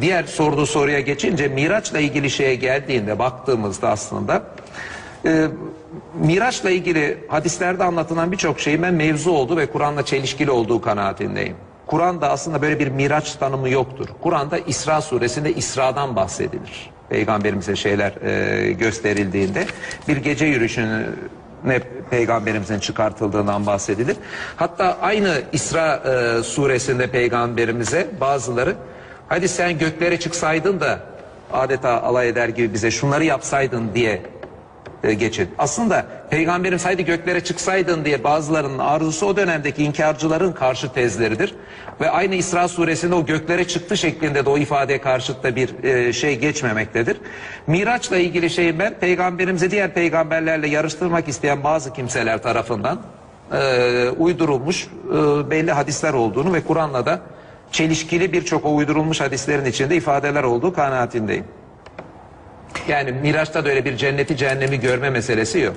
diğer sorduğu soruya geçince Miraç'la ilgili şeye geldiğinde baktığımızda aslında e, Miraç'la ilgili hadislerde anlatılan birçok şeyin ben mevzu olduğu ve Kur'an'la çelişkili olduğu kanaatindeyim. Kur'an'da aslında böyle bir Miraç tanımı yoktur. Kur'an'da İsra suresinde İsra'dan bahsedilir. Peygamberimize şeyler e, gösterildiğinde bir gece yürüyüşünü ne peygamberimizin çıkartıldığından bahsedilir. Hatta aynı İsra e, suresinde peygamberimize bazıları hadi sen göklere çıksaydın da adeta alay eder gibi bize şunları yapsaydın diye e, geçin. Aslında peygamberim saydı göklere çıksaydın diye bazılarının arzusu o dönemdeki inkarcıların karşı tezleridir. Ve aynı İsra suresinde o göklere çıktı şeklinde de o ifadeye karşıt da bir e, şey geçmemektedir. Miraç'la ilgili şeyi ben peygamberimizi diğer peygamberlerle yarıştırmak isteyen bazı kimseler tarafından e, uydurulmuş e, belli hadisler olduğunu ve Kur'an'la da çelişkili birçok o uydurulmuş hadislerin içinde ifadeler olduğu kanaatindeyim. Yani Miraç'ta da öyle bir cenneti cehennemi görme meselesi yok.